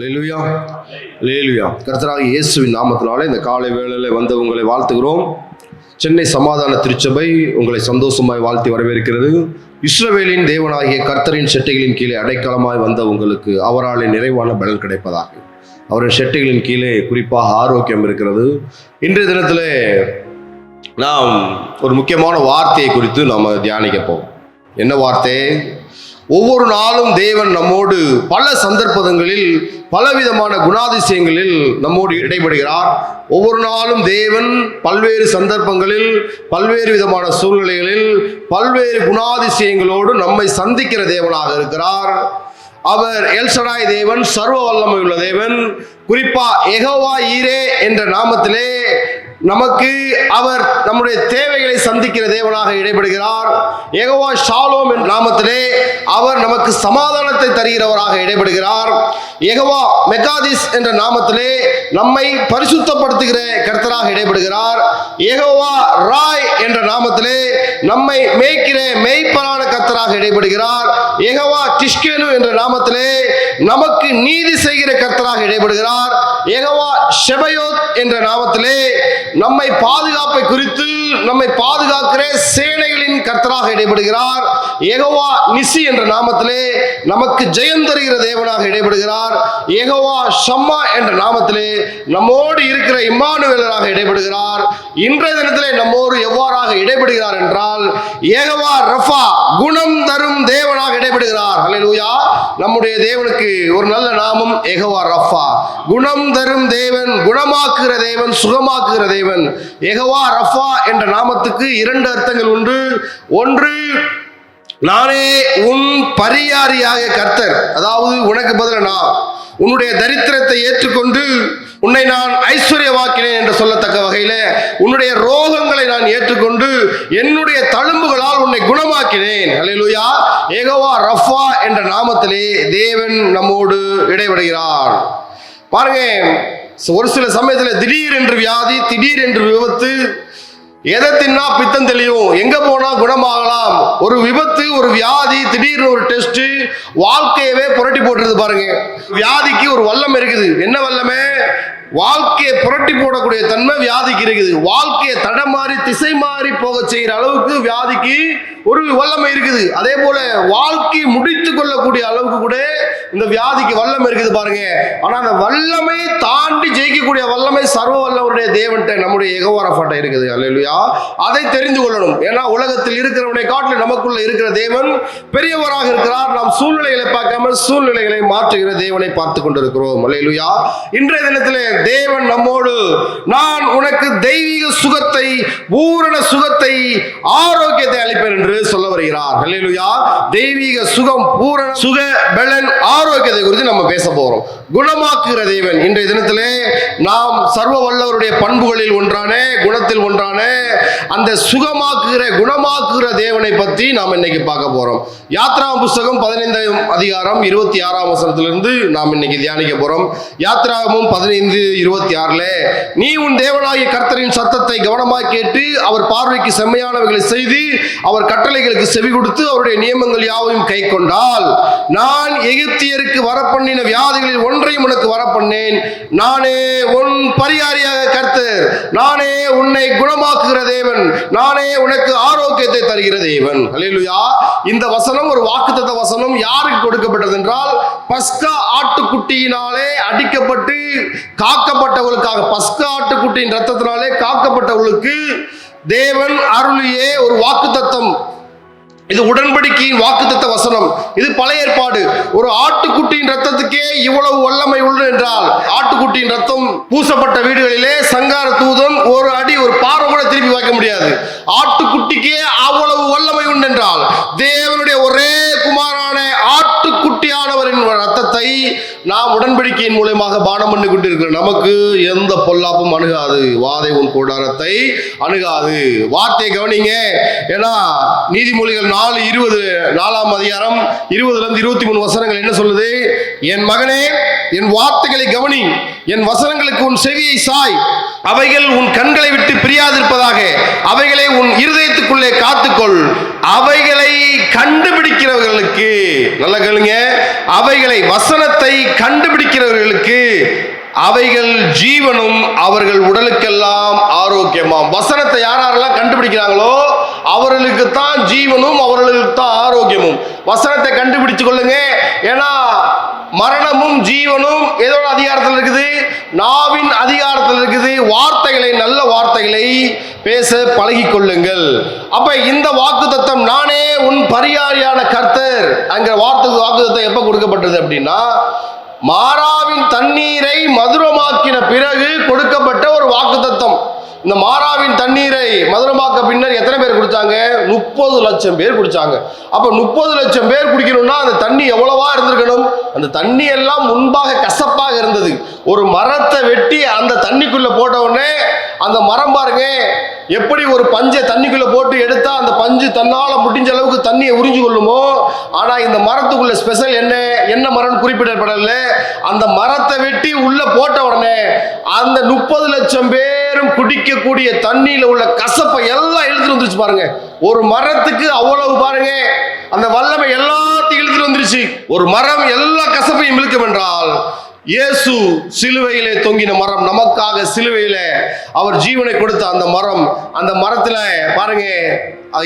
லேலுயா லேலுயா கர்த்தராக இயேசுவின் நாமத்தினாலே இந்த காலை வேளையில் வந்து உங்களை வாழ்த்துகிறோம். சென்னை சமாதான திருச்சபை உங்களை சந்தோஷமாய் வாழ்த்தி வரவேற்கிறது. இஸ்ரவேலின் தேவனாகிய கர்த்தரின் செட்டைகளின் கீழே அடைக்கலமாய் வந்த உங்களுக்கு அவராலே நிறைவான பலன் கிடைப்பதாக. அவரின் செட்டைகளின் கீழே குறிப்பாக ஆரோக்கியம் இருக்கிறது. இன்றைய தினத்தில் நாம் ஒரு முக்கியமான வார்த்தையை குறித்து நாம் தியானிக்க போவோம். என்ன வார்த்தை? ஒவ்வொரு நாளும் தேவன் நம்மோடு பல சந்தர்ப்பங்களில் பலவிதமான குணாதிசயங்களில் நம்மோடு இடைபடுகிறார். ஒவ்வொரு நாளும் தேவன் பல்வேறு சந்தர்ப்பங்களில் பல்வேறு விதமான சூழ்நிலைகளில் பல்வேறு குணாதிசயங்களோடு நம்மை சந்திக்கிற தேவனாக இருக்கிறார். அவர் எல்சடாய் தேவன் சர்வ வல்லமை உள்ள தேவன். குறிப்பா எகவா ஈரே என்ற நாமத்திலே நமக்கு அவர் நம்முடைய தேவைகளை சந்திக்கிற தேவனாக இடைபடுகிறார். எகோவா ஷாலோம் என்ற நாமத்திலே அவர் நமக்கு சமாதானத்தை தருகிறவராக இடைபடுகிறார். எகோவா மெகாதிஸ் என்ற நாமத்திலே நம்மை பரிசுத்தப்படுத்துகிற கர்த்தராக இடைபடுகிறார் எகவா ராய் என்ற நாமத்திலே நம்மை மேய்க்கிற மெய்ப்பரான கர்த்தராக இடைபடுகிறார் எகவா டிஷ்கேனு என்ற நாமத்திலே நமக்கு நீதி செய்கிற கர்த்தராக இடைபடுகிறார் எகவா ஷெபயோத் என்ற நாமத்திலே நம்மை பாதுகாப்பை குறித்து நம்மை பாதுகாக்கிற சேனைகளின் கர்த்தராக இடைபடுகிறார் எகோவா நிசி என்ற நாமத்திலே நமக்கு ஜெயம் தருகிற தேவனாக இடைபடுகிறார். எகோவா ஷம்மா என்ற நாமத்திலே நம்மோடு இருக்கிற இம்மானுவேலராக இடைபடுகிறார். இன்றைய தினத்திலே நம்மோடு எவ்வாறாக இடைபடுகிறார் என்றால் ஏகவா ரஃபா குணம் தரும் தேவனாக இடைபடுகிறார். அலையூயா நம்முடைய தேவனுக்கு ஒரு நல்ல நாமம் ஏகவா ரஃபா. குணம் தரும் தேவன் குணமாக்குகிற தேவன் சுகமாக்குகிற தேவன். ஏகவா ரஃபா என்ற நாமத்துக்கு இரண்டு அர்த்தங்கள் உண்டு. ஒன்று நானே உன் பரியாரியாக கர்த்தர். அதாவது உனக்கு பதில நான். உன்னுடைய தரித்திரத்தை ஏற்றுக்கொண்டு உன்னை நான் ஐஸ்வர்யவாக்கினேன் என்று சொல்லத்தக்க வகையில உன்னுடைய ரோகங்களை நான் ஏற்றுக்கொண்டு என்னுடைய தழும்புகளால் உன்னை குணமாக்கினேன். அலையலுயா ஏகவா ரஃபா என்ற நாமத்திலே தேவன் நம்மோடு இடைபடுகிறார். பாருங்க ஒரு சில சமயத்தில் திடீர் என்று வியாதி திடீர் என்று விபத்து எதை தின்னா பித்தம் தெளியும்? எங்க போனா குணமாகலாம்? ஒரு விபத்து ஒரு வியாதி திடீர்னு ஒரு டெஸ்ட் வாழ்க்கையவே புரட்டி போட்டுருது பாருங்க. வியாதிக்கு ஒரு வல்லம் இருக்குது. என்ன வல்லமே? வாழ்க்கையை புரட்டி போடக்கூடிய தன்மை வியாதிக்கு இருக்குது. வாழ்க்கையை தடமாறி திசை மாறி போக செய்கிற அளவுக்கு வியாதிக்கு ஒரு வல்லமை இருக்குது. அதே போல வாழ்க்கையை முடித்து கொள்ளக்கூடிய அளவுக்கு கூட இந்த வியாதிக்கு வல்லமை இருக்குது பாருங்க. ஆனா அந்த வல்லமை தாண்டி ஜெயிக்கக்கூடிய வல்லமை சர்வ வல்லவருடைய தேவன்ட்ட நம்முடைய எகவாரப்பாட்ட இருக்குது. அல்லா அதை தெரிந்து கொள்ளணும். ஏன்னா உலகத்தில் இருக்கிறவனை காட்டில் நமக்குள்ள இருக்கிற தேவன் பெரியவராக இருக்கிறார். நாம் சூழ்நிலைகளை பார்க்காம சூழ்நிலைகளை மாற்றுகிற தேவனை பார்த்து கொண்டிருக்கிறோம். அல்லா இன்றைய தினத்திலே தேவன் நம்மோடு. நான் உனக்கு தெய்வீக சுகத்தை பூரண சுகத்தை ஆரோக்கியத்தை அளிப்பேன் என்று சொல்ல வருகிறார். அல்லேலூயா தெய்வீக சுகம் பூரண சுக பலன் ஆரோக்கியத்தை குறித்து நம்ம பேச போறோம். குணமாக்குகிற தேவன். இன்றைய தினத்திலே நாம் சர்வ வல்லவருடைய பண்புகளில் ஒன்றான குணத்தில் ஒன்றான அந்த சுகமாக்குகிற குணமாக்குகிற தேவனை பற்றி நாம் இன்னைக்கு பார்க்க போகிறோம் யாத்ரா புஸ்தகம் பதினைந்தாம் அதிகாரம் இருபத்தி ஆறாம் வசனத்திலிருந்து நாம் இன்னைக்கு தியானிக்க போகிறோம் யாத்ராவும் பதினைந்து இருபத்தி ஆறில் நீ உன் தேவனாகிய கர்த்தரின் சத்தத்தை கவனமாக கேட்டு அவர் பார்வைக்கு செம்மையானவைகளை செய்து அவர் கட்டளைகளுக்கு செவி கொடுத்து அவருடைய நியமங்கள் யாவையும் கை கொண்டால் நான் எகிப்தியருக்கு வரப்பண்ணின வியாதிகளில் ஒன்றையும் உனக்கு வரப்பண்ணேன். நானே உன் பரிகாரியாக கர்த்தர். நானே உன்னை குணமாக்குகிற தேவன். நானே உனக்கு ஆரோக்கியத்தை தருகிற தேவன். அலையிலுயா இந்த வசனம் ஒரு வாக்குத்தத்த வசனம். யாருக்கு கொடுக்கப்பட்டது என்றால் பஸ்கா ஆட்டுக்குட்டியினாலே அடிக்கப்பட்டு காக்கப்பட்டவர்களுக்காக பஸ்கா ஆட்டுக்குட்டியின் ரத்தத்தினாலே காக்கப்பட்டவர்களுக்கு தேவன் அருளியே ஒரு வாக்குத்தத்தம். இது உடன்படிக்கையின் வாக்குத்தத்த வசனம். இது பழைய ஏற்பாடு. ஒரு ஆட்டுக்குட்டியின் ரத்தத்துக்கே இவ்வளவு வல்லமை உள்ளது என்றால் ஆட்டுக்குட்டியின் ரத்தம் பூசப்பட்ட வீடுகளிலே சங்கார தூதன் ஒரு அடி ஒரு பார்வை கூட திருப்பி வைக்க முடியாது. ஆட்டுக்குட்டிக்கே அவ்வளவு வல்லமை உண்டு என்றால் தேவனுடைய ஒரே குமாரன் நாம் உடன்படிக்கையின் மூலயமாக பானம் பண்ணி கொண்டிருக்கிறோம் நமக்கு எந்த பொல்லாப்பும் அணுகாது. வாதை உன் கூடாரத்தை அணுகாது. வார்த்தையை கவனிங்க. ஏன்னா நீதிமொழிகள் நாலு இருபது நாலாம் அதிகாரம் இருபதுல இருந்து இருபத்தி மூணு வசனங்கள் என்ன சொல்லுது? என் மகனே என் வார்த்தைகளை கவனி என் வசனங்களுக்கு உன் செவியை சாய். அவைகள் உன் கண்களை விட்டு பிரியாதிருப்பதாக அவைகளை உன் இருதயத்துக்குள்ளே காத்துக்கொள். அவைகளை கண்டுபிடிக்கிறவர்களுக்கு நல்ல கேளுங்க அவைகளை வசனத்தை கண்டுபிடிக்கிறவர்களுக்கு அவைகள் ஜீவனும் அவர்கள் உடலுக்கெல்லாம் ஆரோக்கியமாம். வசனத்தை யார் யாரெல்லாம் கண்டுபிடிக்கிறாங்களோ அவர்களுக்கு தான் ஜீவனும் அவர்களுக்கு தான் ஆரோக்கியமும். வசனத்தை கண்டுபிடிச்சு கொள்ளுங்க. ஏன்னா மரணமும் ஜீவனும் எதோட அதிகாரத்தில் இருக்குது? நாவின் அதிகாரத்தில் இருக்குது. வார்த்தைகளை நல்ல வார்த்தைகளை பேச பழகி கொள்ளுங்கள் அப்ப இந்த வாக்குத்தத்தம் நானே உன் பரியாரியான கர்த்தர் அங்கிற வார்த்தை வாக்குத்தத்தம் எப்ப கொடுக்கப்பட்டது அப்படின்னா மாறாவின் தண்ணீரை மதுரமாக்கின பிறகு கொடுக்கப்பட்ட ஒரு வாக்குத்தத்தம். இந்த மாறாவின் தண்ணீரை மதுரமாக்க பின்னர் எத்தனை பேர் குடித்தாங்க முப்பது லட்சம் பேர் குடித்தாங்க அப்போ முப்பது லட்சம் பேர் குடிக்கணும்னா அந்த தண்ணி எவ்வளவா இருந்திருக்கணும்? அந்த தண்ணி எல்லாம் முன்பாக கசப்பாக இருந்தது. ஒரு மரத்தை வெட்டி அந்த தண்ணிக்குள்ள போட்ட உடனே அந்த மரம் பாருங்க. எப்படி ஒரு பஞ்சை தண்ணிக்குள்ள போட்டு எடுத்தா அந்த பஞ்சு தன்னால முடிஞ்ச அளவுக்கு தண்ணியை உறிஞ்சு கொள்ளுமோ? ஆனா இந்த மரத்துக்குள்ள ஸ்பெஷல் என்ன? என்ன மரம் குறிப்பிடப்படல. அந்த மரத்தை வெட்டி உள்ள போட்ட உடனே அந்த முப்பது லட்சம் பேரும் குடிக்கக்கூடிய தண்ணியில உள்ள கசப்பை எல்லாம் இழுத்துட்டு வந்துருச்சு பாருங்க. ஒரு மரத்துக்கு அவ்வளவு பாருங்க. அந்த வல்லமை எல்லாத்தையும் இழுத்துட்டு வந்துருச்சு. ஒரு மரம் எல்லா கசப்பையும் இழுக்கும் என்றால் இயேசு சிலுவையிலே தொங்கின மரம். நமக்காக சிலுவையில அவர் ஜீவனை கொடுத்த அந்த மரம். அந்த மரத்துல பாருங்க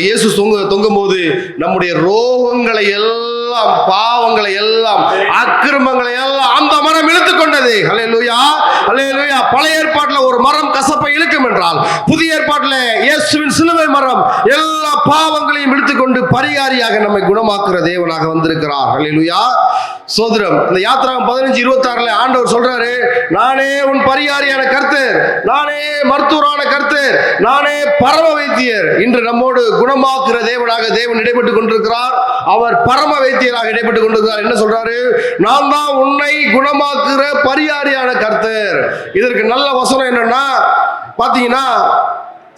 இயேசு தொங்க தொங்கும் போது நம்முடைய ரோகங்களை எல்லாம் பாவங்களை எல்லாம் அக்கிரமங்களை எல்லாம் அந்த மரம் இழுத்து கொண்டது. ஹலே லூயா பழைய ஏற்பாட்டுல ஒரு மரம் கசப்பை இழுக்கும் என்றால் புதிய ஏற்பாட்டுல இயேசுவின் சிலுவை மரம் எல்லா பாவங்களையும் இழுத்துக்கொண்டு பரிகாரியாக நம்மை குணமாக்குற தேவனாக வந்திருக்கிறார். லூயா சோதரம் இந்த யாத்திராகம் பதினஞ்சு இருபத்தாறுல ஆண்டவர் சொல்றாரு நானே உன் பரிகாரியான கர்த்தர் நானே மருத்துவரான கர்த்தர் நானே பரம வைத்தியர் இன்று நம்மோடு குணமாக்குற தேவனாக தேவன் இடைப்பட்டு கொண்டிருக்கிறார். அவர் பரம வைத்தியராக இடைப்பட்டு கொண்டிருக்கிறார். என்ன சொல்றாரு? நான் தான் உன்னை குணமாக்குற பரிகாரியான கர்த்தர். இதற்கு நல்ல வசனம் என்னன்னா பாத்தீங்கன்னா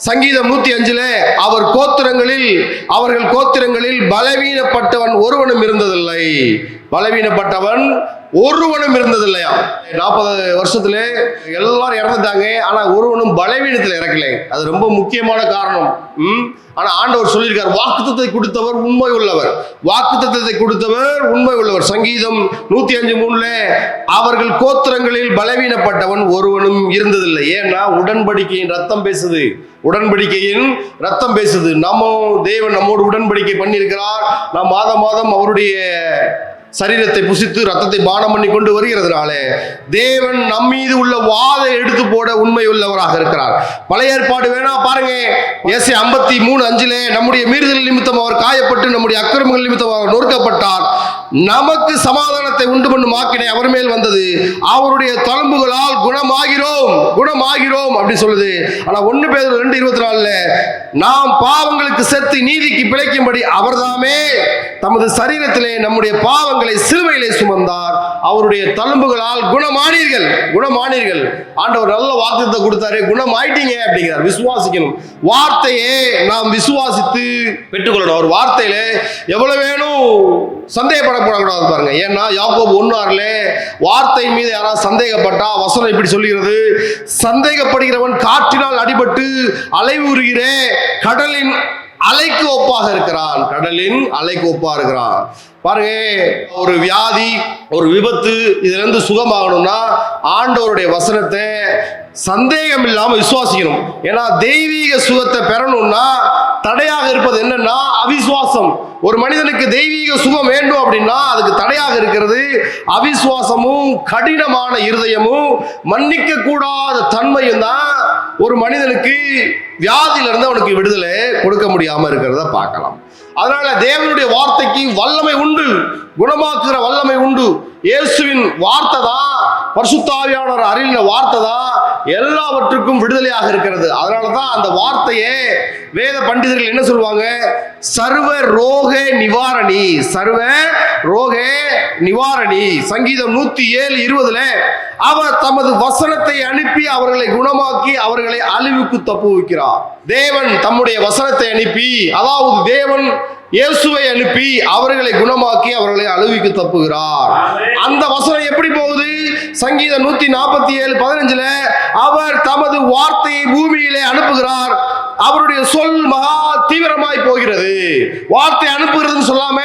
சங்கீதம் நூத்தி அஞ்சுல அவர் கோத்திரங்களில் அவர்கள் கோத்திரங்களில் பலவீனப்பட்டவன் ஒருவனும் இருந்ததில்லை. பலவீனப்பட்டவன் ஒருவனும் இருந்ததில்லையா? நாற்பது வருஷத்துல எல்லாரும் இறந்துட்டாங்க. ஆனா ஒருவனும் பலவீனத்தில் இறக்கல. அது ரொம்ப முக்கியமான காரணம். ம்? ஆனா ஆண்டவர் சொல்லியிருக்கார் வாக்குத்தத்தை கொடுத்தவர் உண்மை உள்ளவர். வாக்குத்தத்தை கொடுத்தவர் உண்மை உள்ளவர். சங்கீதம் நூத்தி அஞ்சு மூணுல அவர்கள் கோத்திரங்களில் பலவீனப்பட்டவன் ஒருவனும் இருந்ததில்லை. ஏன்னா உடன்படிக்கையின் ரத்தம் பேசுது. உடன்படிக்கையின் ரத்தம் பேசுது. நம்ம தேவன் நம்மோடு உடன்படிக்கை பண்ணியிருக்கிறார். நாம் மாதம் மாதம் அவருடைய சரீரத்தை புசித்து ரத்தத்தை பானம் பண்ணி கொண்டு வருகிறதுனால தேவன் நம் மீது உள்ள வாதை எடுத்து போட உண்மை உள்ளவராக இருக்கிறார். பழைய ஏற்பாடு வேணா பாருங்க. ஏசை ஐம்பத்தி மூணு அஞ்சிலே நம்முடைய மீறுதல் நிமித்தம் அவர் காயப்பட்டு நம்முடைய அக்கிரமங்கள் நிமித்தம் அவர் நொறுக்கப்பட்டார். நமக்கு சமாதானத்தை உண்டு பண்ணும் ஆக்கினை அவர் மேல் வந்தது. அவருடைய தழும்புகளால் குணமாகிறோம் குணமாகிறோம் அப்படி சொல்லுது. ஆனா ஒன்று பேர் ரெண்டு இருபத்தி நாலுல நாம் பாவங்களுக்கு செத்து நீதிக்கு பிழைக்கும்படி அவர்தாமே தமது சரீரத்திலே நம்முடைய பாவங்களை சிலுவையிலே சுமந்தார். அவருடைய தழும்புகளால் குணமானீர்கள் குணமானீர்கள். ஆண்டவர் நல்ல வாக்குத்தத்தை கொடுத்தாரு குணமாயிட்டீங்க அப்படிங்கிறார். விசுவாசிக்கணும். வார்த்தையே நாம் விசுவாசித்து பெற்றுக்கொள்ளணும். ஒரு வார்த்தையில எவ்வளவு வேணும்? சந்தேகப்படக்கூடாது பாருங்க. ஏன்னா யாக்கோபு ஒன்னார்ல வார்த்தை மீது யாராவது சந்தேகப்பட்டா வசனம் இப்படி சொல்லுகிறது? சந்தேகப்படுகிறவன் காற்றினால் அடிபட்டு அலைவுறுகிற கடலின் அலைக்கு ஒப்பாக இருக்கிறான். கடலின் அலைக்கு ஒப்பாக இருக்கிறான். பாருங்க ஒரு வியாதி ஒரு விபத்து இதுல இருந்து சுகமாகணும்னா ஆண்டவருடைய வசனத்தை சந்தேகம் இல்லாம விசுவாசிக்கணும். ஏன்னா தெய்வீக சுகத்தை பெறணும்னா தடையாக இருப்பது என்னன்னா அவிசுவாசம். ஒரு மனிதனுக்கு தெய்வீக சுகம் வேண்டும் அப்படின்னா அதுக்கு தடையாக இருக்கிறது அவிசுவாசமும் கடினமான இருதயமும் மன்னிக்க கூடாத தன்மையும் தான் ஒரு மனிதனுக்கு வியாதியிலிருந்து அவனுக்கு விடுதலை கொடுக்க முடியாம இருக்கிறத பார்க்கலாம். அதனால தேவனுடைய வார்த்தைக்கு வல்லமை உண்டு குணமாக்குற வல்லமை உண்டு. இயேசுவின் வார்த்தை தான் பரிசுத்தாவியானவர் அறிந்த வார்த்தை தான். எல்லாவற்றுக்கும் விடுதலையாக இருக்கிறது. அதனால தான் அந்த வார்த்தையே வேத பண்டிதர்கள் என்ன சொல்லுவாங்க? சர்வ ரோக நிவாரணி. சர்வ ரோக நிவாரணி. சங்கீதம் நூத்தி ஏழு இருபதுல அவர் தமது வசனத்தை அனுப்பி அவர்களை குணமாக்கி அவர்களை அழிவுக்கு தப்பு வைக்கிறார் தேவன் தம்முடைய வசனத்தை அனுப்பி அதாவது தேவன் இயேசுவை அனுப்பி அவர்களை குணமாக்கி அவர்களை அழுவிக்கு தப்புகிறார். அந்த வசனம் எப்படி போகுது? சங்கீதம் நூத்தி நாற்பத்தி ஏழு பதினஞ்சுல அவர் தமது வார்த்தையை பூமியிலே அனுப்புகிறார். அவருடைய சொல் மகா தீவிரமாய் போகிறது. வார்த்தை அனுப்புகிறதுன்னு சொல்லாம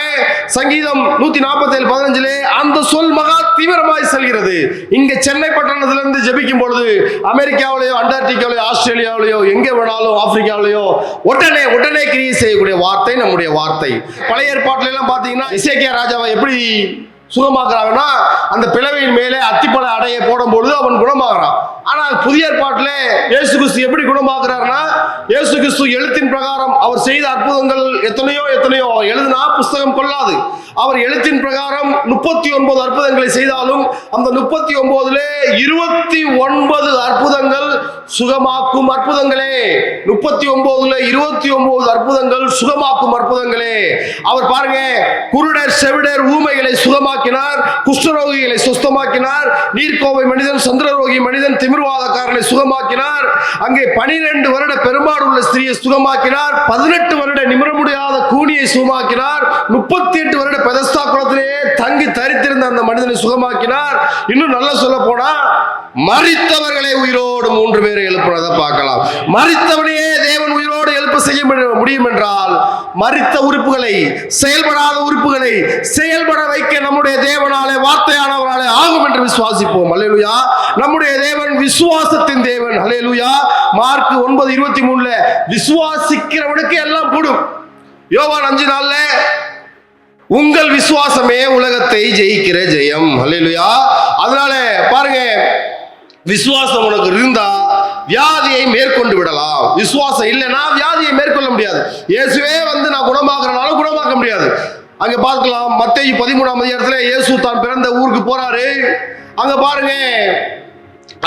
சங்கீதம் நூத்தி நாற்பத்தி ஏழு பதினஞ்சுலே அந்த சொல் மகா தீவிரமாய் செல்கிறது. இங்க சென்னை பட்டணத்துல இருந்து ஜெபிக்கும் பொழுது அமெரிக்காவிலேயோ அண்டார்டிகாவிலேயோ ஆஸ்திரேலியாவிலேயோ எங்கே வேணாலும் ஆப்பிரிக்காவிலேயோ உடனே உடனே கிரியை செய்யக்கூடிய வார்த்தை நம்முடைய வார்த்தை. பழைய ஏற்பாட்டுல எல்லாம் பாத்தீங்கன்னா இசைக்கியா ராஜாவை எப்படி சுகமாக்குறாங்கன்னா அந்த பிளவையின் மேலே அத்திப்பழ அடையை போடும் பொழுது அவன் குணமாகறான். ஆனால் புதிய ஏற்பாட்டில் இயேசு கிறிஸ்து எப்படி குணமாக்குறாருன்னா இயேசு கிறிஸ்து எழுத்தின் பிரகாரம் அவர் செய்த அற்புதங்கள் எத்தனையோ எத்தனையோ. எழுதினா புஸ்தகம் கொள்ளாது. அவர் எழுத்தின் பிரகாரம் முப்பத்தி ஒன்பது அற்புதங்களை செய்தாலும் அந்த முப்பத்தி ஒன்பதுல இருபத்தி ஒன்பது அற்புதங்கள் சுகமாக்கும் அற்புதங்களே. முப்பத்தி ஒன்பதுல இருபத்தி ஒன்பது அற்புதங்கள் சுகமாக்கும் அற்புதங்களே. அவர் பாருங்க குருடர் செவிடர் ஊமைகளை சுகமாக்கினார் குஷ்டரோகிகளை சுஸ்தமாக்கினார் நீர்க்கோவை மனிதன் சந்திரரோகி மனிதன் திமிர்வாதக்காரனை சுகமாக்கினார். அங்கே பனிரெண்டு வருட பெரும்பாடு உள்ள ஸ்திரியை சுகமாக்கினார். பதினெட்டு வருட நிமிர முடியாத கூனியை சுகமாக்கினார். முப்பத்தி எட்டு வருட பெதஸ்தா குளத்திலேயே தங்கி தரித்திருந்த அந்த மனிதனை சுகமாக்கினார். இன்னும் நல்லா சொல்ல போனா மறித்தவர்களை உயிரோடு மூன்று பேரை எழுப்புறதை பார்க்கலாம். மறித்தவனையே தேவன் உயிரோடு எழுப்ப செய்ய முடியும் என்றால் மறித்த உறுப்புகளை செயல்படாத உறுப்புகளை செயல்பட வைக்க நம்முடைய தேவனாலே வார்த்தையானவராலே ஆகும் என்று விசுவாசிப்போம். அலையலுயா நம்முடைய தேவன் விசுவாசத்தின் தேவன். அலையலுயா மார்க் ஒன்பது இருபத்தி மூணுல விசுவாசிக்கிறவனுக்கு எல்லாம் கூடும். யோவான் அஞ்சு நாள்ல உங்கள் விசுவாசமே உலகத்தை ஜெயிக்கிற ஜெயம். அலையலுயா அதனால பாருங்க விசுவாசம் உனக்கு இருந்தா வியாதியை மேற்கொண்டு விடலாம். விசுவாசம் இல்லைன்னா வியாதியை மேற்கொள்ள முடியாது. இயேசுவே வந்து நான் குணமாக்குறனால குணமாக்க முடியாது. அங்க பார்க்கலாம். மத்திய பதிமூணாம் அதிகாரத்துல இயேசு தான் பிறந்த ஊருக்கு போறாரு. அங்க பாருங்க.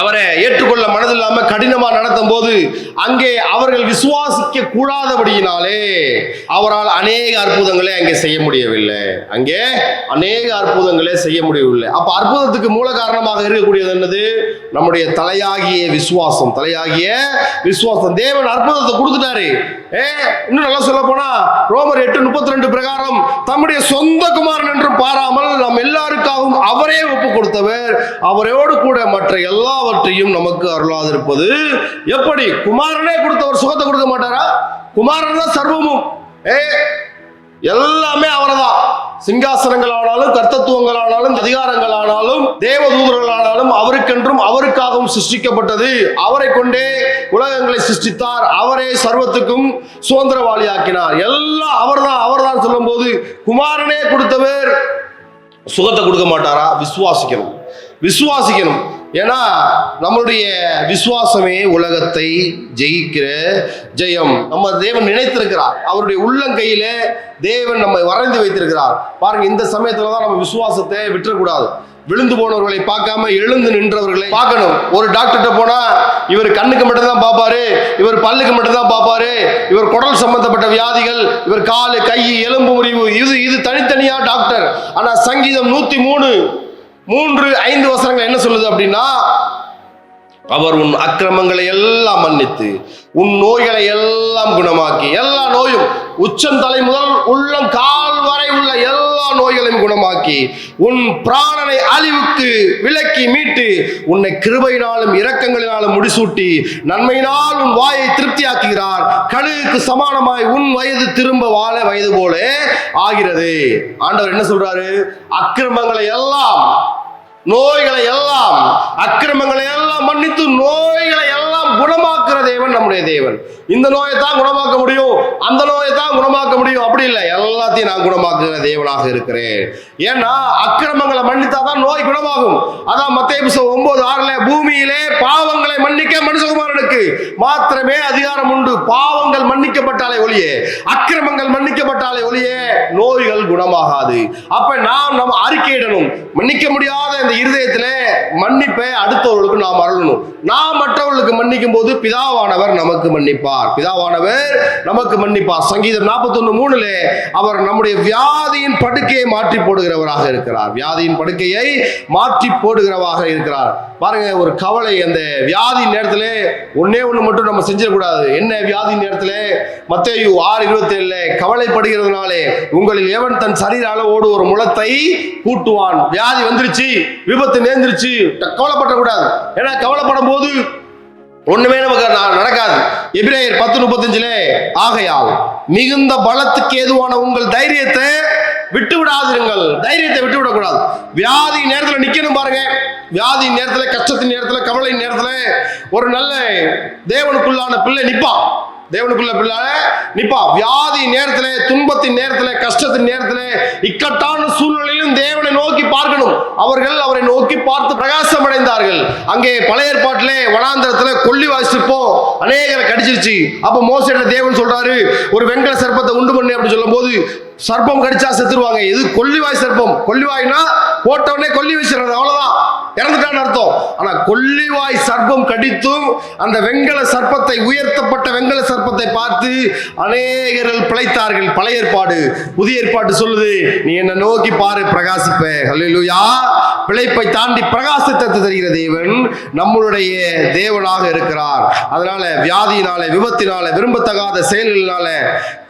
அவரை ஏற்றுக்கொள்ள மனதில்லாம கடினமா நடத்தும் போது அங்கே அவர்கள் விசுவாசிக்க கூடாதபடியினாலே அவரால் அநேக அற்புதங்களை அங்கே செய்ய முடியவில்லை. அங்கே அநேக அற்புதங்களை செய்ய முடியவில்லை. அப்ப அற்புதத்துக்கு மூல காரணமாக இருக்கக்கூடியது என்னது? நம்முடைய தலையாகிய விசுவாசம். தலையாகிய விசுவாசம். தேவன் அற்புதத்தை கொடுத்துட்டாரு. ஏ இன்னும் நல்லா சொல்ல போனா ரோமர் எட்டு முப்பத்தி ரெண்டு பிரகாரம் தம்முடைய சொந்த குமாரன் என்று பாராமல் நம் எல்லாருக்காகவும் அவரே ஒப்பு கொடுத்தவர். அவரோடு கூட மற்ற எல்லாவற்றையும் நமக்கு அருளாதிருப்பது. எப்படி? குமாரனே கொடுத்தவர் சுகத்தை கொடுக்க மாட்டாரா? குமாரன் தான் சர்வமும். ஏ எல்லாமே அவர்தான். சிங்காசனங்கள் ஆனாலும் கர்த்தத்துவங்கள் ஆனாலும் அதிகாரங்கள் ஆனாலும் தேவதூதர்கள் ஆனாலும் அவருக்கென்றும் அவருக்காகவும் சிருஷ்டிக்கப்பட்டது. அவரை கொண்டே உலகங்களை சிருஷ்டித்தார். அவரே சர்வத்துக்கும் சுதந்திரவாளியாக்கினார். எல்லாம் அவர்தான் அவர்தான் சொல்லும்போது குமாரனே கொடுத்தவர். சுகத்தை கொடுக்க மாட்டாரா? விசுவாசிக்கணும். விசுவாசிக்கணும். ஏன்னா நம்மளுடைய விசுவாசமே உலகத்தை ஜெயிக்கிற ஜெயம். நம்ம தேவன் நினைத்திருக்கிறார். அவருடைய உள்ளங்கையில தேவன் நம்மை வரைந்து வைத்திருக்கிறார். பாருங்க இந்த சமயத்துல தான் நம்ம விசுவாசத்தை விட்டுறக்கூடாது. விழுந்து போனவர்களை பார்க்காம எழுந்து நின்றவர்களை பார்க்கணும். ஒரு டாக்டர்கிட்ட போனா இவர் கண்ணுக்கு மட்டும்தான் பார்ப்பாரு இவர் பல்லுக்கு மட்டும்தான் பார்ப்பாரு இவர் குடல் சம்பந்தப்பட்ட வியாதிகள் இவர் காலு கை எலும்பு முறிவு இது இது தனித்தனியா டாக்டர் ஆனா சங்கீதம் நூத்தி மூணு மூன்று ஐந்து வசனங்கள் என்ன சொல்லுது அப்படின்னா அவர் உன் அக்கிரமங்களை எல்லாம் மன்னித்து உன் நோய்களை எல்லாம் குணமாக்கி எல்லா நோயும் உச்சந்தலை முதல் உள்ளம் கால் வரை உள்ள எல்லா நோய்களையும் குணமாக்கி உன் பிராணனை அழிவுக்கு விலக்கி மீட்டு உன்னை கிருபையினாலும் இரக்கங்களினாலும் முடிசூட்டி நன்மையினால் உன் வாயை திருப்தியாக்குகிறார். கழுகுக்கு சமானமாய் உன் வயது திரும்ப வாழ வயது போல ஆகிறது. ஆண்டவர் என்ன சொல்றாரு? அக்கிரமங்களை எல்லாம் நோய்களை எல்லாம் அக்கிரமங்களை எல்லாம் மன்னித்து நோய்களை எல்லாம் குணமாக்குற தேவன் நம்முடைய தேவன். இந்த நோயை தான் குணமாக்க முடியும். அந்த நோயை தான் குணமாக்க முடியும். அப்படி இல்லை. எல்லாத்தையும் நான் குணமாக்குற தேவனாக இருக்கிறேன். ஏன்னா அக்கிரமங்களை மன்னித்தா தான் நோய் குணமாகும். அதான் மத்திய புஸ்தகம் ஒன்பது ஆறுல பூமியிலே பாவங்களை மன்னிக்க மனுஷகுமாரனுக்கு மாத்திரமே அதிகாரம் உண்டு. பாவங்கள் மன்னிக்கப்பட்டாலே ஒளியே அக்கிரமங்கள் மன்னிக்கப்பட்டாலே ஒளியே நோய்கள் குணமாகாது. அப்ப நாம் நம்ம அறிக்கையிடணும். மன்னிக்க முடியாத இந்த இருதயத்திலே மன்னிப்பை அடுத்தவர்களுக்கு நாம் அருளணும். நாம் மற்றவர்களுக்கு மன்னிக்கும் போது பிதாவானவர் நமக்கு மன்னிப்பார். பிதாவானவர் நமக்கு மன்னிப்பார். சங்கீதம் நாற்பத்தொன்னு மூணுல அவர் நம்முடைய வியாதியின் படுக்கையை மாற்றி போடுகிறவராக இருக்கிறார். வியாதியின் படுக்கையை மாற்றி போடுகிறவராக இருக்கிறார். பாருங்க ஒரு கவலை அந்த வியாதி நேரத்தில் ஒன்னே ஒன்று மட்டும் நம்ம செஞ்சிடக்கூடாது. என்ன வியாதி நேரத்தில்? மத்தேயு ஆறு இருபத்தேழுல கவலைப்படுகிறதுனாலே உங்களில் எவன் தன் சரீர அளவோடு ஒரு முளத்தை கூட்டுவான்? வியாதி வந்துருச்சு விபத்து நேர்ந்துருச்சு. கவலைப்படக்கூடாது. ஏன்னா கவலைப்படும் போது ஒண்ணுமே நமக்கு நடக்காது. எபிரேயர் பத்து முப்பத்தஞ்சுல ஆகையால் மிகுந்த பலத்துக்கு ஏதுவான உங்கள் தைரியத்தை விட்டு விடாதிருங்கள் தைரியத்தை விட்டு விடக்கூடாது வியாதி நேரத்துல நிக்கணும் பாருங்க. வியாதி நேரத்துல கஷ்டத்தின் நேரத்துல கவலை நேரத்துல ஒரு நல்ல தேவனுக்குள்ளான பிள்ளை நிப்பான். தேவனுக்குள்ள பிள்ளால நிப்பா. வியாதி நேரத்துல துன்பத்தின் நேரத்துல கஷ்டத்தின் நேரத்துல இக்கட்டான சூழ்நிலையிலும் தேவனை நோக்கி பார்க்கணும். அவர்கள் அவரை நோக்கி பார்த்து பிரகாசம் அடைந்தார்கள் அங்கே பழைய ஏற்பாட்டிலே வனாந்தரத்துல கொல்லி வாசிப்போம் அநேகரை கடிச்சிருச்சு. அப்ப மோசடில தேவன் சொல்றாரு? ஒரு வெங்கல சர்ப்பத்தை உண்டு பண்ணு அப்படின்னு சொல்லும் போது சர்ப்பம் கடிச்சா செத்துருவாங்க. இது கொல்லிவாய் சர்ப்பம்? கொல்லிவாய்னா போட்ட கொல்லி வச்சிடறது அவ்வளவுதான். இறந்துட்டான்னு அர்த்தம். ஆனா கொல்லிவாய் சர்ப்பம் கடித்தும் அந்த வெங்கல சர்ப்பத்தை உயர்த்தப்பட்ட வெங்கல சர்ப்பத்தை பார்த்து அநேகர்கள் பிழைத்தார்கள். பழைய ஏற்பாடு புதிய ஏற்பாடு சொல்லுது. நீ என்ன நோக்கி பாரு பிரகாசிப்ப. ஹalleluya பிழைப்பை தாண்டி பிரகாசத்தை தருகிற தேவன் நம்மளுடைய தேவனாக இருக்கிறார். அதனால வியாதியினால விபத்தினால விரும்பத்தகாத செயல்களினால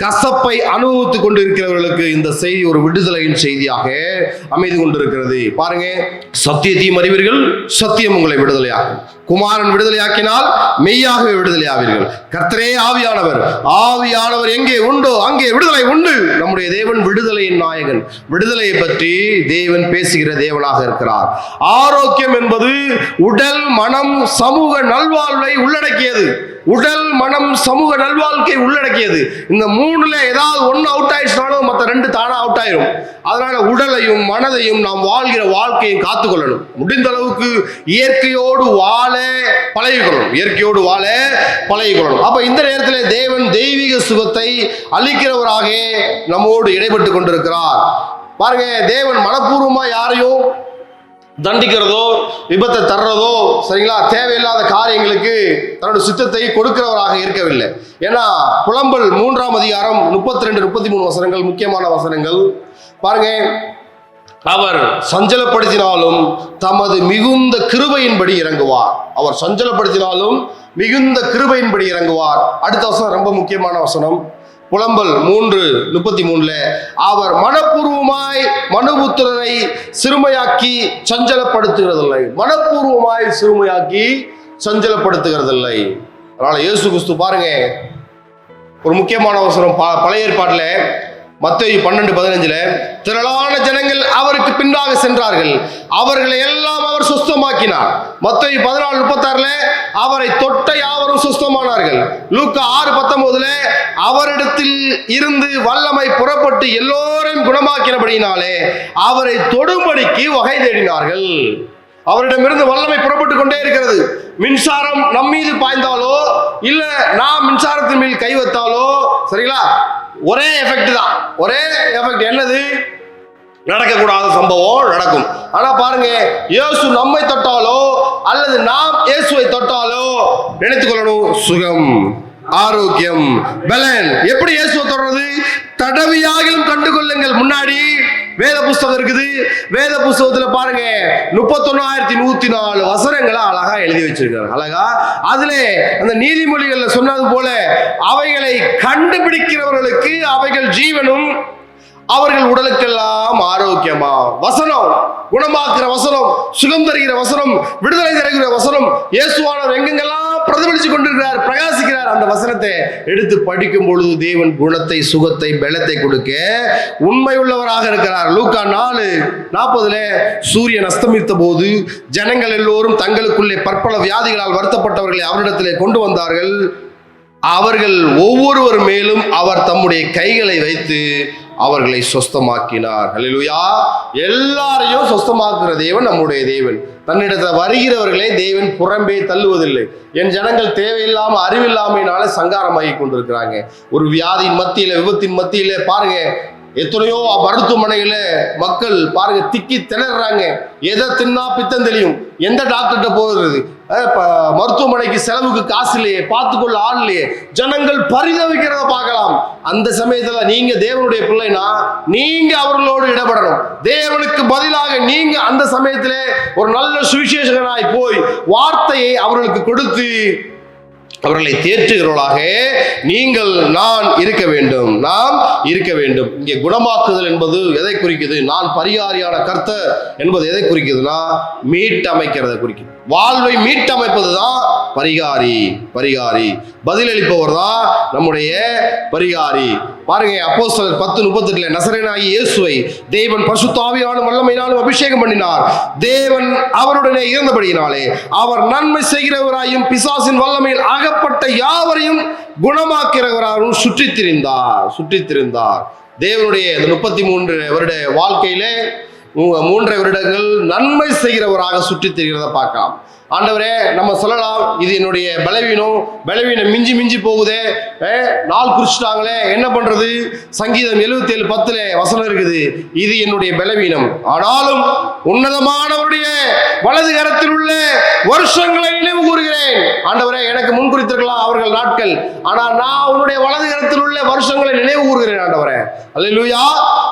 கசப்பை அனுபவித்துக் கொண்டு இருக்கிறவர்களுக்கு இந்த செய்தி ஒரு விடுதலையின் செய்தியாக அமைதி கொண்டிருக்கிறது. பாருங்க சத்தியத்தையும் அறிவீர்கள் சத்தியம் உங்களை விடுதலையாகும் குமாரன் விடுதலையாக்கினால் மெய்யாகவே விடுதலையாவீர்கள். கர்த்தரே ஆவியானவர் ஆவியானவர் எங்கே உண்டோ அங்கே விடுதலை உண்டு. நம்முடைய தேவன் விடுதலையின் நாயகன். விடுதலையை பற்றி தேவன் பேசுகிற தேவனாக இருக்கிறார். ஆரோக்கியம் என்பது உடல் மனம் சமூக நல்வாழ்வை உள்ளடக்கியது. உடல் மனம் சமூக நல்வாழ்க்கை உள்ளடக்கியது. இந்த மூணுல ஏதாவது ஒன்று அவுட் ஆயிடுச்சுனாலும் மற்ற ரெண்டு தானா அவுட் ஆயிரும். அதனால உடலையும் மனதையும் நாம் வாழ்கிற வாழ்க்கையும் காத்துக்கொள்ளணும். முடிந்த அளவுக்கு இயற்கையோடு வாழ பழகிக்கொள்ளணும். இயற்கையோடு வாழ பழகிக்கொள்ளணும். அப்ப இந்த நேரத்தில் தேவன் தெய்வீக சுகத்தை அளிக்கிறவராக நம்மோடு இடைப்பட்டு கொண்டிருக்கிறார். பாருங்க தேவன் மனப்பூர்வமா யாரையும் தண்டிக்கிறதோ விபத்தை தர்றதோ சரிங்களா? தேவையில்லாத காரியங்களுக்கு தன்னோட சித்தத்தை கொடுக்கிறவராக இருக்கவில்லை. ஏன்னா புலம்பல் மூன்றாம் அதிகாரம் முப்பத்தி ரெண்டு முப்பத்தி மூணு வசனங்கள் முக்கியமான வசனங்கள். பாருங்க. அவர் சஞ்சலப்படுத்தினாலும் தமது மிகுந்த கிருபையின்படி இறங்குவார். அவர் சஞ்சலப்படுத்தினாலும் மிகுந்த கிருபையின்படி இறங்குவார். அடுத்த வசனம் ரொம்ப முக்கியமான வசனம். புலம்பல் மூன்று முப்பத்தி மூணுல அவர் மனப்பூர்வமாய் மனுபுத்திரனை சிறுமையாக்கி சஞ்சலப்படுத்துகிறதில்லை. மனப்பூர்வமாய் சிறுமையாக்கி சஞ்சலப்படுத்துகிறதில்லை. அதனால இயேசு கிறிஸ்து பாருங்க. ஒரு முக்கியமான அவசரம் ப- பழைய ஏற்பாட்டில் மத்திய பன்னெண்டு பதினஞ்சுல திரளான ஜனங்கள் அவருக்கு பின்னாக சென்றார்கள். அவர்களை எல்லாம் அவர் சுஸ்தமாக்கினார். மத்திய பதினாலு முப்பத்தாறுல அவரை தொட்ட யாவரும் சுஸ்தமானார்கள். லூக்கா ஆறு பத்தொன்பதுல அவரிடத்தில் இருந்து வல்லமை புறப்பட்டு எல்லோரையும் குணமாக்கினபடியினாலே அவரை தொடும்படிக்கு வகை தேடினார்கள். அவரிடமிருந்து வல்லமை புறப்பட்டு கொண்டே இருக்கிறது. மின்சாரம் நம் மீது பாய்ந்தாலோ இல்ல நாம் மின்சாரத்தின் மேல் கை வைத்தாலோ சரிங்களா? ஒரே எஃபெக்ட் தான். ஒரே எஃபெக்ட் என்னது? நடக்கக்கூடாத சம்பவம் நடக்கும். ஆனா பாருங்க இயேசு நம்மை தொட்டாலோ அல்லது நாம் இயேசுவை தொட்டாலோ நினைத்துக் கொள்ளணும். சுகம். ஆரோக்கியம் பலன். எப்படி இயேசுவை தொடர்றது? தடவியாகிலும் கண்டு கொள்ளுங்கள் முன்னாடி வேத புஸ்தகம் இருக்குது. வேத புஸ்தகத்துல பாருங்க. முப்பத்தொன்னாயிரத்தி நூத்தி நாலு வசனங்களை அழகா எழுதி வச்சிருக்காரு. அழகா? அதுல அந்த நீதிமொழிகள்ல சொன்னது போல அவைகளை கண்டுபிடிக்கிறவர்களுக்கு அவைகள் ஜீவனும் அவர்கள் உடலுக்கெல்லாம் ஆரோக்கியமா? வசனம். குணமாக்குற வசனம் சுகம் தருகிற வசனம் விடுதலை தருகிற வசனம். இயேசுவானவர் எங்கெங்கெல்லாம் பிரதிபலிச்சு கொண்டிருக்கிறார் பிரகாசிக்கிறார் அந்த வசனத்தை. எடுத்து படிக்கும் பொழுது தேவன் குணத்தை சுகத்தை பலத்தை கொடுக்க உண்மை உள்ளவராக இருக்கிறார். லூக்கா நாலு நாற்பதுல சூரியன் அஸ்தமித்த போது ஜனங்கள் எல்லோரும் தங்களுக்குள்ளே பற்பல வியாதிகளால் வருத்தப்பட்டவர்களை அவரிடத்திலே கொண்டு வந்தார்கள். அவர்கள் ஒவ்வொருவர் மேலும் அவர் தம்முடைய கைகளை வைத்து அவர்களை சொஸ்தமாக்கினார். ஹலிலுயா எல்லாரையும் சொஸ்தமாக்குற தேவன் நம்முடைய தேவன். தன்னிடத்தில் வருகிறவர்களை தேவன் புறம்பே தள்ளுவதில்லை. என் ஜனங்கள் தேவையில்லாம அறிவில்லாமையினால சங்காரமாகி கொண்டிருக்கிறாங்க. ஒரு வியாதியின் மத்தியில விபத்தின் மத்தியில பாருங்க. எத்தனையோ மருத்துவமனையில மக்கள் பாருங்க திக்கி திணறாங்க. எதை தின்னா பித்தம் தெரியும் எந்த டாக்டர்கிட்ட போகிறது? மருத்துவமனைக்கு செலவுக்கு காசு இல்லையே பார்த்துக்கொள்ள ஆள் இல்லையே. ஜனங்கள் பரிதவிக்கிறத பார்க்கலாம். அந்த சமயத்துல நீங்க தேவனுடைய பிள்ளைனா நீங்க அவர்களோடு இடப்படணும் தேவனுக்கு பதிலாக நீங்க அந்த சமயத்திலே ஒரு நல்ல சுவிசேஷகனாய் போய் வார்த்தையை அவர்களுக்கு கொடுத்து அவர்களை தேற்றுகிறவர்களாக நீங்கள் நான் இருக்க வேண்டும். நாம் இருக்க வேண்டும். இங்கே குணமாக்குதல் என்பது எதை குறிக்குது? நான் பரிகாரியான கர்த்தர் என்பது எதை குறிக்குதுன்னா மீட்டமைக்கிறத குறிக்குது. வாழ்வை மீட்டமைப்பது தான் பரிகாரி பரிகாரி. பதிலளிப்பவர் தான் நம்முடைய பரிகாரி. பாருங்க அப்போ பத்து முப்பத்தெட்டுல நசரனாகி இயேசுவை தேவன் பசுத்தாவியாலும் வல்லமையினாலும் அபிஷேகம் பண்ணினார். தேவன் அவருடனே இருந்தபடியினாலே அவர் நன்மை செய்கிறவராயும் பிசாசின் வல்லமையில் அகப்பட்ட யாவரையும் குணமாக்கிறவராகவும் சுற்றித் திரிந்தார் சுற்றித் திரிந்தார் தேவனுடைய இந்த முப்பத்தி மூன்று வருட வாழ்க்கையிலே மூன்றை மூன்றரை வருடங்கள் நன்மை செய்கிறவராக சுற்றித் திரிகிறத பார்க்கலாம். ஆண்டவரே நம்ம சொல்லலாம் இது என்னுடைய பலவீனம் பலவீனம் மிஞ்சி மிஞ்சி போகுதே. நாள் குறிச்சிட்டாங்களே என்ன பண்றது? சங்கீதம் 77 ஏழு பத்துல வசனம் இருக்குது இது என்னுடைய பலவீனம். ஆனாலும் உன்னதமானவருடைய வலது கரத்தில் உள்ள வருஷங்களை நினைவு கூறுகிறேன். ஆண்டவரே எனக்கு முன் குறித்திருக்கலாம் அவர்கள் நாட்கள். ஆனால் நான் உன்னுடைய வலது கரத்தில் உள்ள வருஷங்களை நினைவு கூறுகிறேன் ஆண்டவரே. அல்லேலூயா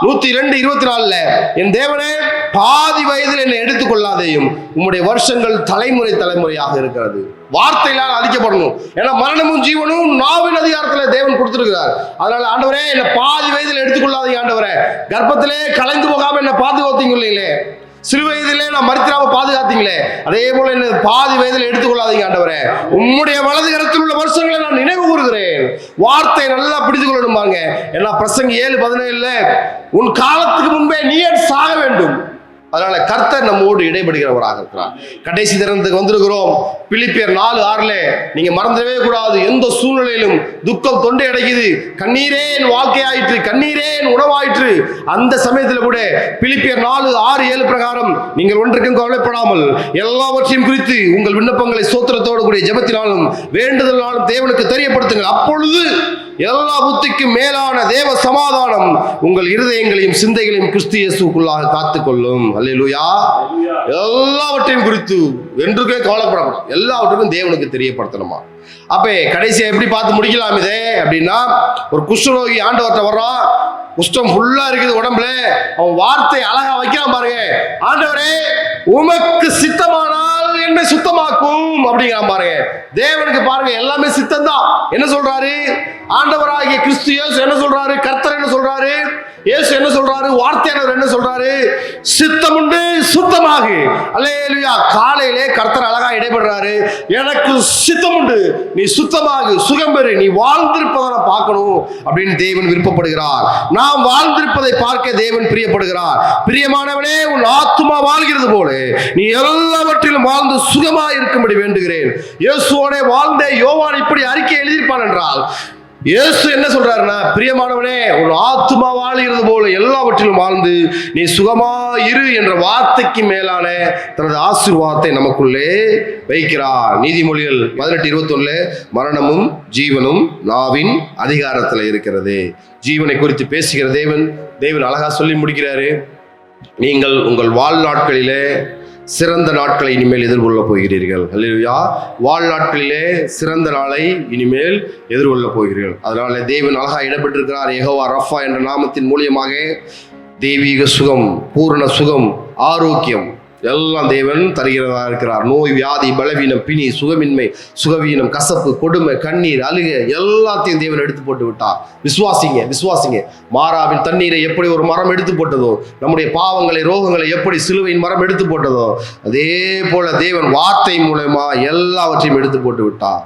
நூத்தி ரெண்டு இருபத்தி நாலுல என் தேவனே பாதி வயதில் என்னை எடுத்துக் கொள்ளாதேயும் உம்முடைய வருஷங்கள் தலைமுறை தலைமுறையாக இருக்கிறது. வார்த்தையினால் அழிக்கப்படணும். ஏன்னா மரணமும் ஜீவனும் நாவின் அதிகாரத்துல தேவன் கொடுத்திருக்கிறார். அதனால ஆண்டவரே என்னை பாதி வயதில் எடுத்துக்கொள்ளாதீங்க ஆண்டவரே. கர்ப்பத்திலே கலைந்து போகாம என்னை பாதுகாத்தீங்க இல்லைங்களே. சிறு வயதிலே நான் மறுத்திராம பாதுகாத்தீங்களே. அதே போல என்ன பாதி வயதில் எடுத்துக்கொள்ளாதீங்க ஆண்டவரே. உம்முடைய வலது கரத்தில் உள்ள வருஷங்களை நான் நினைவு கூறுகிறேன். வார்த்தை நல்லா பிடித்து கொள்ளணுமாங்க ஏன்னா பிரசங்க ஏழு பதினேழுல உன் காலத்துக்கு முன்பே நீ ஏன் சாக வேண்டும்? அதனால கர்த்தர் நம்மோடு இடைபடுகிறவராக இருக்கிறார். கடைசி தருணத்துக்கு வந்திருக்கிறோம். பிலிப்பியர் நாலு ஆறுல நீங்க மறந்துடவே கூடாது. எந்த சூழ்நிலையிலும் துக்கம் தொண்டை அடைக்குது. கண்ணீரே என் வாழ்க்கையாயிற்று கண்ணீரே என் உணவாயிற்று. அந்த சமயத்துல கூட பிலிப்பியர் நாலு ஆறு ஏழு பிரகாரம் நீங்கள் ஒன்றுக்கும் கவலைப்படாமல் எல்லாவற்றையும் குறித்து உங்கள் விண்ணப்பங்களை சோத்திரத்தோடு கூடிய ஜெபத்தினாலும் வேண்டுதலாலும் தேவனுக்கு தெரியப்படுத்துங்கள். அப்பொழுது எல்லா புத்திக்கும் மேலான தேவ சமாதானம் உங்கள் இருதயங்களையும் சிந்தைகளையும் கிறிஸ்து இயேசுக்குள்ளாக காத்துக்கொள்ளும். அல்லேலூயா எல்லாவற்றையும் குறித்து என்றுக்கே கவலைப்படப்படும் எல்லாவற்றுக்கும் தேவனுக்கு தெரியப்படுத்தணுமா? அப்ப கடைசியா எப்படி பார்த்து முடிக்கலாம் இதே? அப்படின்னா ஒரு குஷ்டரோகி ஆண்டவர்கிட்ட வர்றான் குஷ்டம் ஃபுல்லா இருக்குது உடம்புல. அவன் வார்த்தை அழகா வைக்கிறான் பாருங்க. ஆண்டவரே உமக்கு சித்தமான என்னை சுத்தமாக்கும் அப்படிங்கிற பாருங்க. தேவனுக்கு பாருங்க எல்லாமே சித்தம் தான் என்ன சொல்றாரு? ஆண்டவராகிய கிறிஸ்து இயேசு என்ன சொல்றாரு? கர்த்தர் என்ன சொல்றாரு? இயேசு என்ன சொல்றாரு? வார்த்தையானவர் என்ன சொல்றாரு? சித்தம் உண்டு சுத்தமாக. அல்லேலூயா. காலையிலே கர்த்தர் அழகா இடைபடுறாரு. எனக்கு சித்தம் உண்டு நீ சுத்தமாக சுகம் பெறு. நீ வாழ்ந்திருப்பதை பார்க்கணும் அப்படின்னு தேவன் விருப்பப்படுகிறார். நாம் வாழ்ந்திருப்பதை பார்க்க தேவன் பிரியப்படுகிறார். பிரியமானவனே உன் ஆத்துமா வாழ்கிறது போல. நீ எல்லாவற்றிலும் வாழ்ந்து சுகமா இருக்கும்படி வேண்டுகிறேன். இயேசுவோட வாழ்ந்த யோவான் இப்படி அறிக்கை எழுதியிருப்பான் என்றால் இயேசு என்ன சொல்றாருன்னா பிரியமானவனே உன் ஆத்துமா வாழ்கிறது போல எல்லாவற்றிலும் வாழ்ந்து நீ சுகமா இரு என்ற வார்த்தைக்கு மேலான தனது ஆசீர்வாதத்தை நமக்குள்ளே வைக்கிறார். நீதிமொழிகள் பதினெட்டு இருபத்தொன்னு மரணமும் ஜீவனும் நாவின் அதிகாரத்தில் இருக்கிறது. ஜீவனை குறித்து பேசுகிற தேவன் தேவன் அழகா சொல்லி முடிக்கிறாரு. நீங்கள் உங்கள் வாழ்நாட்களிலே சிறந்த நாட்களை இனிமேல் எதிர்கொள்ள போகிறீர்கள். அல்லா வாழ்நாட்களிலே சிறந்த நாளை இனிமேல் எதிர்கொள்ள போகிறீர்கள். அதனால தேவன் அழகாக இடம்பெற்றிருக்கிறார். எகோவா ரஃபா என்ற நாமத்தின் மூலியமாக தெய்வீக சுகம் பூரண சுகம் ஆரோக்கியம் எல்லாம் தேவன் தருகிறதா இருக்கிறார். நோய் வியாதி பலவீனம் பிணி சுகமின்மை சுகவீனம் கசப்பு கொடுமை கண்ணீர் அழுக எல்லாத்தையும் தேவன் எடுத்து போட்டு விட்டார். விசுவாசிங்க விசுவாசிங்க. மாறாவின் தண்ணீரை எப்படி ஒரு மரம் எடுத்து போட்டதோ நம்முடைய பாவங்களை ரோகங்களை எப்படி சிலுவையின் மரம் எடுத்து போட்டதோ அதே போல தேவன் வார்த்தை மூலமா எல்லாவற்றையும் எடுத்து போட்டு விட்டார்.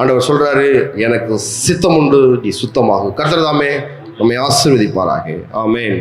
ஆண்டவர் சொல்றாரு எனக்கு சித்தம் உண்டு நீ சுத்தமாகும் கர்த்தர் தாமே நம்மை ஆசிர்வதிப்பாராக. ஆமேன்.